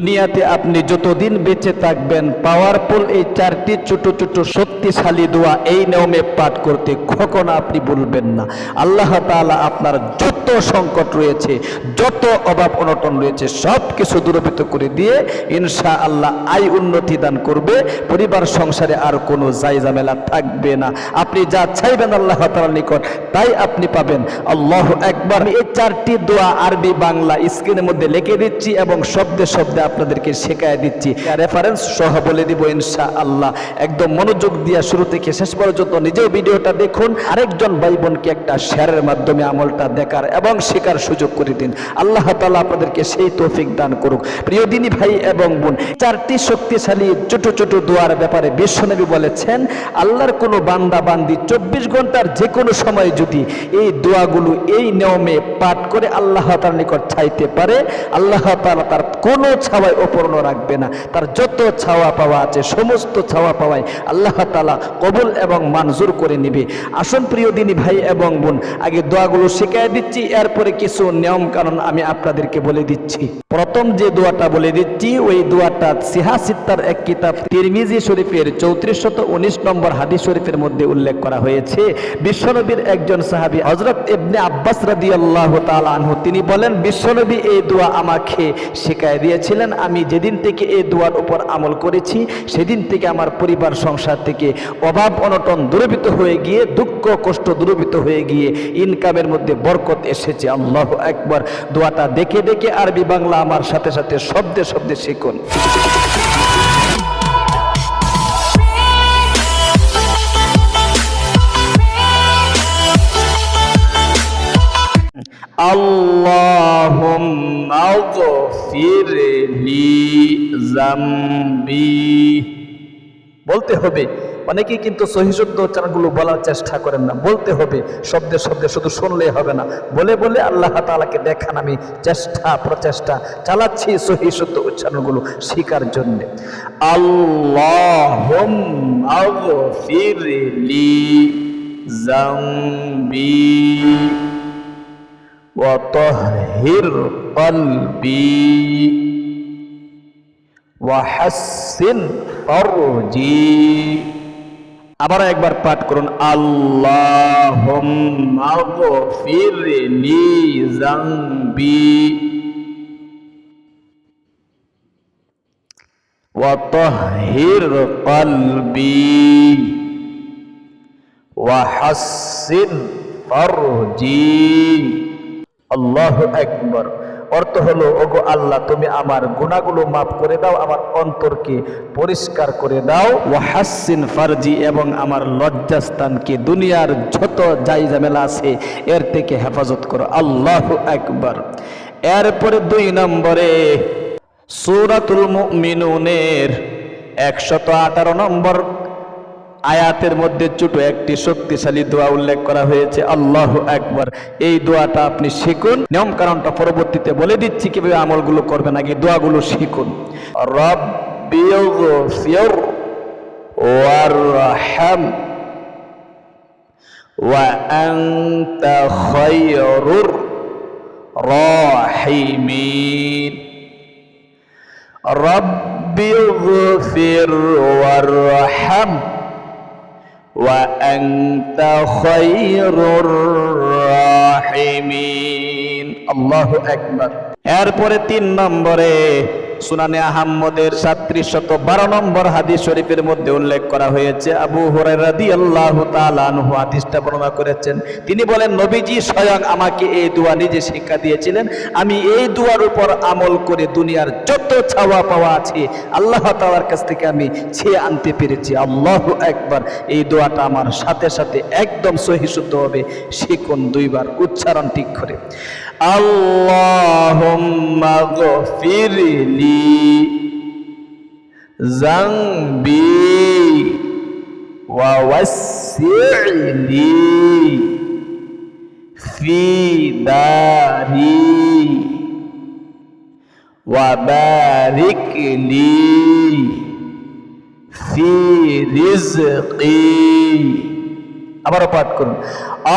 দুনিয়াতে আপনি যতদিন বেঁচে থাকবেন পাওয়ারফুল এই চারটি ছোট ছোট শক্তিশালী দোয়া এই নিয়মে পাঠ করতে কখনো আপনি বলবেন না। আল্লাহ তাআলা আপনার যত সংকট রয়েছে, যত অভাব অনটন রয়েছে সব কিছু দূরীভূত করে দিয়ে ইনশা আল্লাহ আয় উন্নতি দান করবে, পরিবার সংসারে আর কোনো জাই ঝামেলা থাকবে না। আপনি যা চাইবেন আল্লাহ তাআলার নিকট তাই আপনি পাবেন। আল্লাহ একবার এই চারটি দোয়া আরবি, বাংলা স্ক্রিনের মধ্যে লিখে দিচ্ছি এবং শব্দে শব্দে আপনাদেরকে শেখায় দিচ্ছি। রেফারেন্স সহ বলে দিব ইনশা আল্লাহ একদম মনোযোগ দিয়ে শুরু থেকে শেষ পর্যন্ত নিজেও ভিডিওটা দেখুন। আরেকজন ভাই বোনকে একটা শেয়ারের মাধ্যমে আমলটা দেখার এবং শেখার সুযোগ করে দিন। আল্লাহ তাআলা আপনাদেরকে সেই তৌফিক দান করুক। প্রিয় দিনী ভাই এবং বোন, চারটি শক্তিশালী ছোট ছোট দোয়ার ব্যাপারে বিশ্বনবী বলেছেন, আল্লাহর কোনো বান্দা বান্দি চব্বিশ ঘণ্টার যে কোনো সময় যদি এই দোয়াগুলো এই নিয়মে পাঠ করে আল্লাহ তার নিকট চাইতে পারে, আল্লাহ তাআলা তার কোনো ছাওয়ায় অপূর্ণ রাখবে না। তার যত ছাওয়া পাওয়া আছে, সমস্ত ছাওয়া পাওয়ায় আল্লাহ তাআলা কবুল এবং মঞ্জুর করে নিবে। আসুন প্রিয় দিনী ভাই এবং বোন, আগে দোয়াগুলো শিখাই দিচ্ছি, এরপরে কিছু নিয়ম কারণ আমি আপনাদেরকে বলে দিচ্ছি। প্রথম যে দোয়াটা বলে দিচ্ছি, ওই দোয়াটা সিহা সিত্তার এক কিতাব তিরমিজি শরীফের চৌত্রিশ শত উনিশ নম্বর হাদিস শরীফের মধ্যে উল্লেখ করা হয়েছে। বিশ্বনবীর একজন সাহাবী হজরত ইবনে আব্বাস রাদিয়াল্লাহু তাআলা আনহু, তিনি বলেন, বিশ্বনবী এই দোয়া আমাকে শেখায় দিয়েছিলেন। আমি যেদিন থেকে এই দোয়ার উপর আমল করেছি, সেদিন থেকে আমার পরিবার, সংসার থেকে অভাব, অনটন দূরীভূত হয়ে গিয়ে, দুঃখ, কষ্ট দূরীভূত হয়ে গিয়ে ইনকামের মধ্যে বরকত এসেছে। আল্লাহ একবার দোয়াটা দেখে দেখে আরবি বাংলা আমার সাথে সাথে শব্দে শব্দে শিখুন। اللهم اغفر لي ذنبي বলতে হবে অনেকেই কিন্তু সহিশুদ্ধ উচ্চারণগুলো বলার চেষ্টা করেন না বলতে হবে শব্দে শব্দে শুধু শুনলেই হবে না বলে বলে আল্লাহ তাআলাকে দেখান আমি চেষ্টা প্রচেষ্টা চালাচ্ছি সহিশুদ্ধ উচ্চারণগুলো শিকার জন্য আল্লাহুম্মা আগফির লি জামবি وطهر قلبي وحسن فرجي আবার একবার পাঠ করুন আল্লাহুম্মা গফির লি যামবি وطهر قلبي وحسن فرجي আল্লাহ একবার অর্থ হলো, ওগো আল্লাহ, তুমি আমার গুণাগুলো মাফ করে দাও, আমার অন্তরকে পরিষ্কার করে দাও। ওয়াহাসিন ফারজি, এবং আমার লজ্জাস্থানকে দুনিয়ার যত যাই ঝামেলা আছে, এর থেকে হেফাজত করো। আল্লাহ একবার এরপরে দুই নম্বরে, সূরাতুল মুমিনুনের একশত আঠারো নম্বর আয়াতের মধ্যে ছোট একটি শক্তিশালী দোয়া উল্লেখ করা হয়েছে, আল্লাহ একবার এই দোয়াটা আপনি শিখুন। নিয়ম কারণটা পরবর্তীতে বলে দিচ্ছি, কীভাবে আমলগুলো করবেন, আগে দোয়াগুলো শিখুন। রব্বিগফির ওয়ারহাম ওয়া আনতা খায়রুর রাহিমিন। রব্বিগফির ওয়ারহাম وأنت خير الراحمين الله أكبر এরপরে তিন নম্বরে সুনানে আহম্মদের সাত্রিশ শত বারো নম্বর হাদিস শরীফের মধ্যে উল্লেখ করা হয়েছে। আবু হরাদি আল্লাহ হাদিসটা বর্ণনা করেছেন। তিনি বলেন, নবীজি স্বয়ং আমাকে এই দোয়া নিজে শিক্ষা দিয়েছিলেন। আমি এই দুয়ার উপর আমল করে দুনিয়ার যত ছাওয়া পাওয়া আছে, আল্লাহ তালার কাছ থেকে আমি ছেয়ে আনতে পেরেছি। আল্লাহ একবার এই দোয়াটা আমার সাথে সাথে একদম সহিশুদ্ধ হবে। শিখুন দুইবার উচ্চারণ ঠিক করে। اللهم اغفر لي ذنبي ووسع لي في داري وبارك لي في رزقي আবারও পাঠ করুন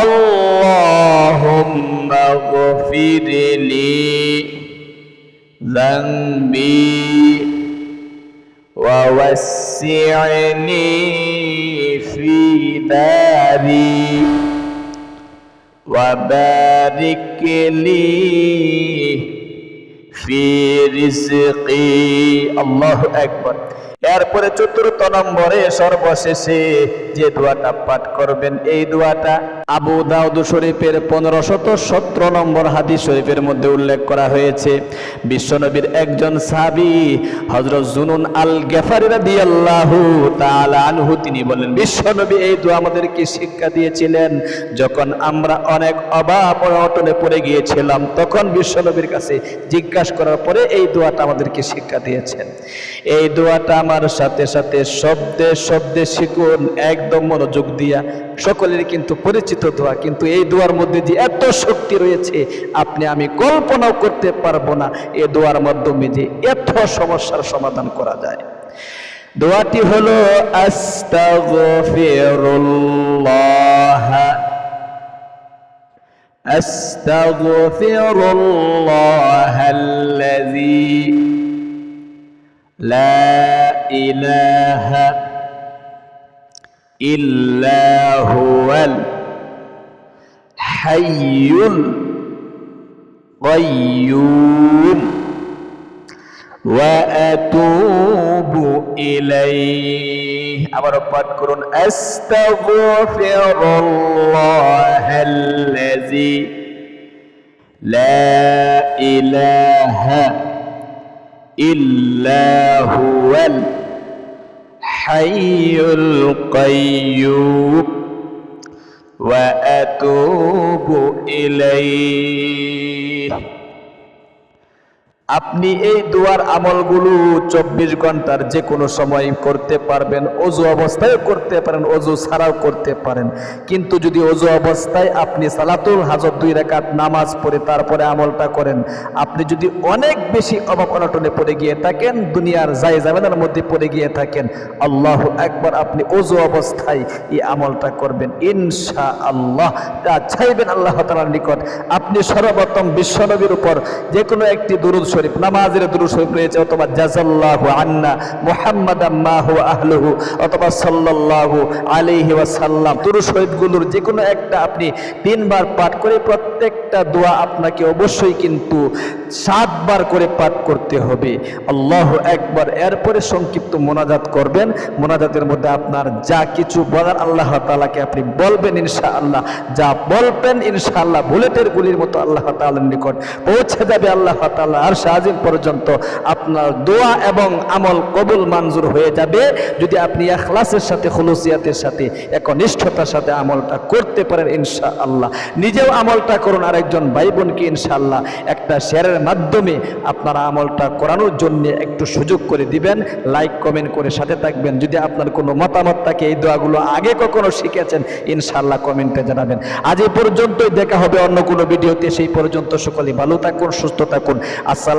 আল্লাহুম্মা গফিরলি ذنبي ووسعني في داري وبارك لي আল্লাহ একবার এরপরে চতুর্থ নম্বরে সর্বশেষে যে দোয়াটা পাঠ করবেন এই দোয়াটা আবু দাউদ শরীফের পনেরোশত সতেরো নম্বর হাদিস শরীফের মধ্যে উল্লেখ করা হয়েছে, বিশ্বনবীর একজন সাবি হজরত জুনুন আল গেফারি রাদিয়াল্লাহু তাআলা আনহু, তিনি বলেন বিশ্বনবী, এই দোয়া আমাদেরকে শিক্ষা দিয়েছিলেন, যখন আমরা অনেক অভাব অনটনে পড়ে গিয়েছিলাম, তখন বিশ্বনবীর কাছে জিজ্ঞাসা করার পরে এই দোয়াটা আমাদেরকে শিক্ষা দিয়েছেন। এই দোয়াটা আমার সাথে সাথে শব্দে শব্দে শিখুন, একদম মনোযোগ দিয়া সকলের কিন্তু পরিচিত দোয়া কিন্তু এই দোয়ার মধ্যে যে এত শক্তি রয়েছে আপনি আমি কল্পনাও করতে পারবো না এই দোয়ার মাধ্যমে যে এত সমস্যার সমাধান করা যায় দোয়াটি হলো আস্তাগফিরুল্লাহ أستغفر الله الذي لا إله إلا هو الحي القيوم وأتوب إليه أمر পাঠ করুন أستغفر الله الذي لا إله إلا هو الحي হাইউল কাইয়ুম ওয়া আতুবু ইলাইহি। আপনি এই দোয়ার আমলগুলো চব্বিশ ঘণ্টার যে কোনো সময় করতে পারবেন, অজু অবস্থায় করতে পারেন, অজু ছাড়াও করতে পারেন। কিন্তু যদি অজু অবস্থায় আপনি সালাতুল হাজর দুই রেখাত নামাজ পড়ে তারপরে আমলটা করেন, আপনি যদি অনেক বেশি অভাব অনটনে পড়ে গিয়ে থাকেন, দুনিয়ার যাই জামেনার মধ্যে পড়ে গিয়ে থাকেন, আল্লাহ একবার আপনি অজু অবস্থায় এই আমলটা করবেন। ইনশা আল্লাহ তা চাইবেন আল্লাহ তালার নিকট। আপনি সর্বপ্রথম বিশ্বনবীর উপর যে কোনো একটি দুরুদ শরীফ, নামাজের দুরুদ শরীফ রয়েছে, অথবা জাজাল্লাহু আন্না মুহাম্মাদ আম্মাহু আহলুহু, অথবা সাল্লাল্লাহু আলাইহি ওয়াসাল্লাম। দুরুদ শরীফগুলোর যে কোনো একটা আপনি তিনবার পাঠ করে প্রত্যেকটা দোয়া আপনাকে অবশ্যই কিন্তু সাতবার করে পাঠ করতে হবে। আল্লাহ একবার। এরপরে সংক্ষিপ্ত মোনাজাত করবেন। মোনাজাতের মধ্যে আপনার যা কিছু বলার আল্লাহ তাআলাকে আপনি বলবেন ইনশাআল্লাহ। যা বলবেন ইনশাআল্লাহ, বুলেটের গুলির মতো আল্লাহ তাআলার নিকট পৌঁছে যাবে আল্লাহ তাআলা আর সাজিম পর্যন্ত আপনার দোয়া এবং আমল কবুল মঞ্জুর হয়ে যাবে। যদি আপনি এখলাসের সাথে, খুলুসিয়াতের সাথে, একনিষ্ঠতার সাথে আমলটা করতে পারেন ইনশা আল্লাহ নিজেও আমলটা করুন আর একজন ভাই বোনকে ইনশাআল্লাহ একটা শেয়ারের মাধ্যমে আপনারা আমলটা করানোর জন্য একটু সুযোগ করে দিবেন। লাইক, কমেন্ট করে সাথে থাকবেন। যদি আপনার কোনো মতামত থাকে, এই দোয়াগুলো আগে কখনো শিখেছেন, ইনশাআল্লাহ কমেন্টে জানাবেন। আজ এই পর্যন্তই, দেখা হবে অন্য কোনো ভিডিওতে। সেই পর্যন্ত সকলে ভালো থাকুন, সুস্থ থাকুন। আসসালামু